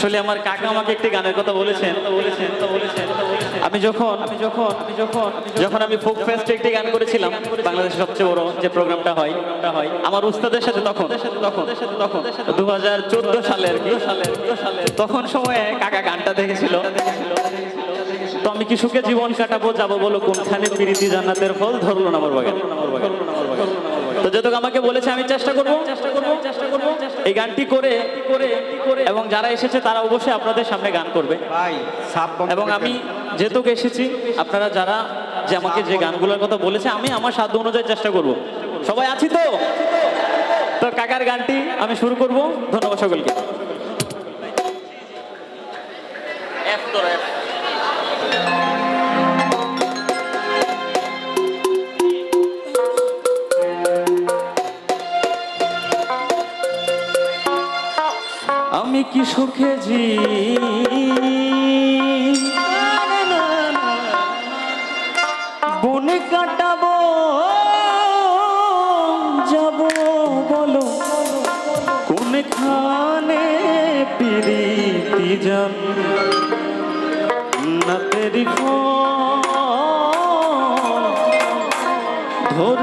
আসলে আমার কাকা আমাকে একটি গানের কথা বলেছেন। আমি যখন আমি যখন আমি যখন যখন আমি ফোক ফেস্টে একটি গান করেছিলাম, বাংলাদেশের সবচেয়ে বড় যে প্রোগ্রামটা হয়, আমার উস্তাদের সাথে তখন তখন তখন দু হাজার চোদ্দ সালে আর কি সালে তখন সময়ে কাকা গানটা দেখেছিল। তো আমি কি সুখে জীবন কাটাবো, যাব বলো, কোনখানে প্রীতি জান্নাতের ফল ধরলো না আমার বাগান? তো যতক আমাকে বলেছে আমি চেষ্টা করব। চেষ্টা করব চেষ্টা করব এই গানটি করে করে করে এবং যারা এসেছে তারা অবশ্যই আপনাদের সামনে গান করবে। ভাই সাপ এবং আমি। যেহেতু এসেছি আপনারা যারা যে আমাকে যে গানগুলোর কথা বলেছে আমি আমার সাধ্য অনুযায়ী চেষ্টা করব। সবাই আছি তো? তো কাকার গানটি আমি শুরু করব। ধন্যবাদ সকলকে। কি সুখে জি। বনে কাটাবো যাব বলো। কোনখানে পিরিতি যান না তেরি ফল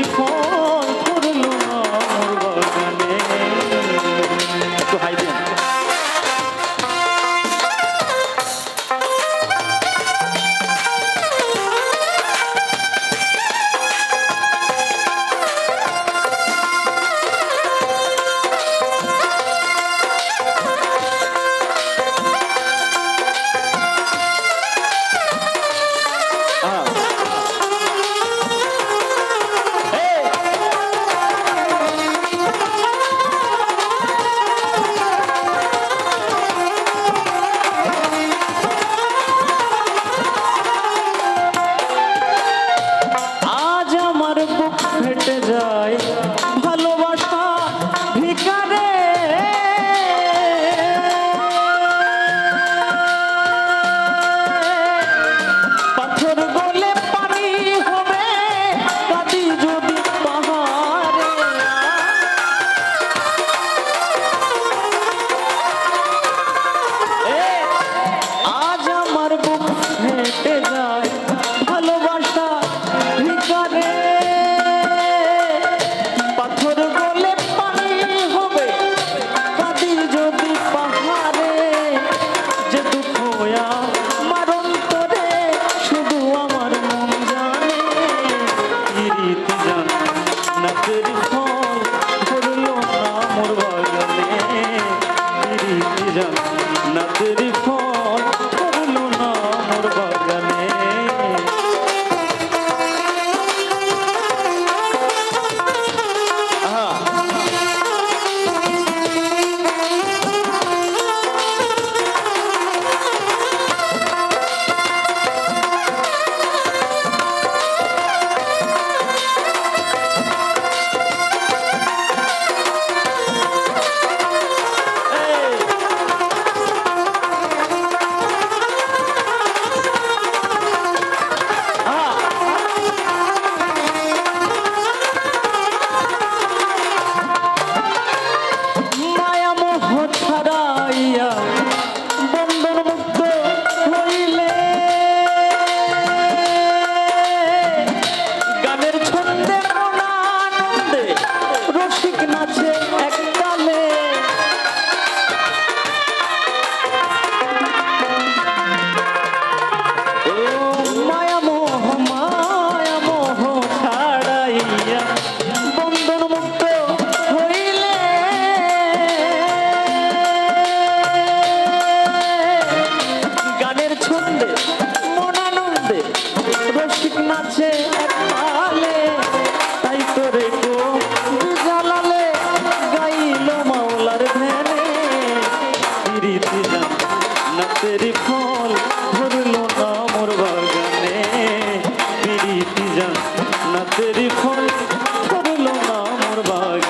জান না তেরি ফোন করল না আমার ভাই।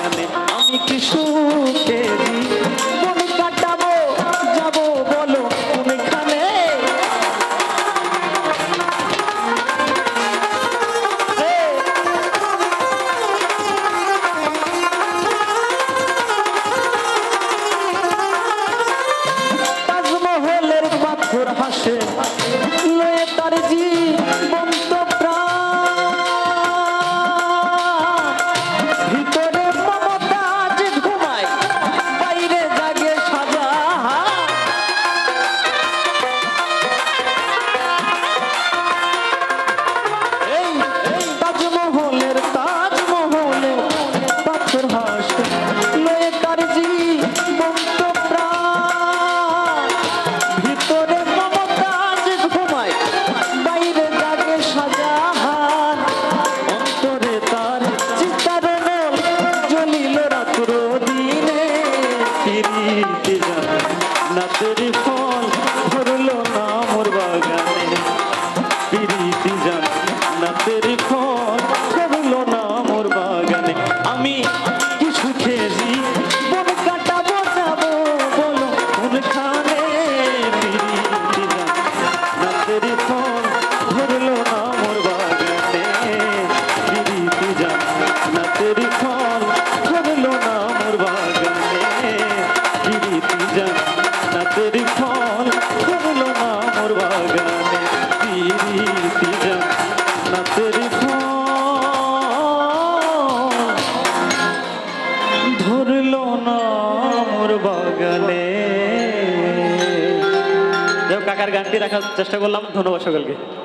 ফিরিতে যায় না তেরি ফল ধরলো না মোর বাগানে। পিরিতি জান না তেরি ফল ধরলো না মোর বাগানে। আমি কিছু খেয়েছি বন কাটাবো, যাব, বলো কোনখানে পিরিতি জান না তেরি ফল ধরলো না মোর বাগানে। পিরিতি জান না তেরি ফল গানটি রাখার চেষ্টা করলাম। ধন্যবাদ সকলকে।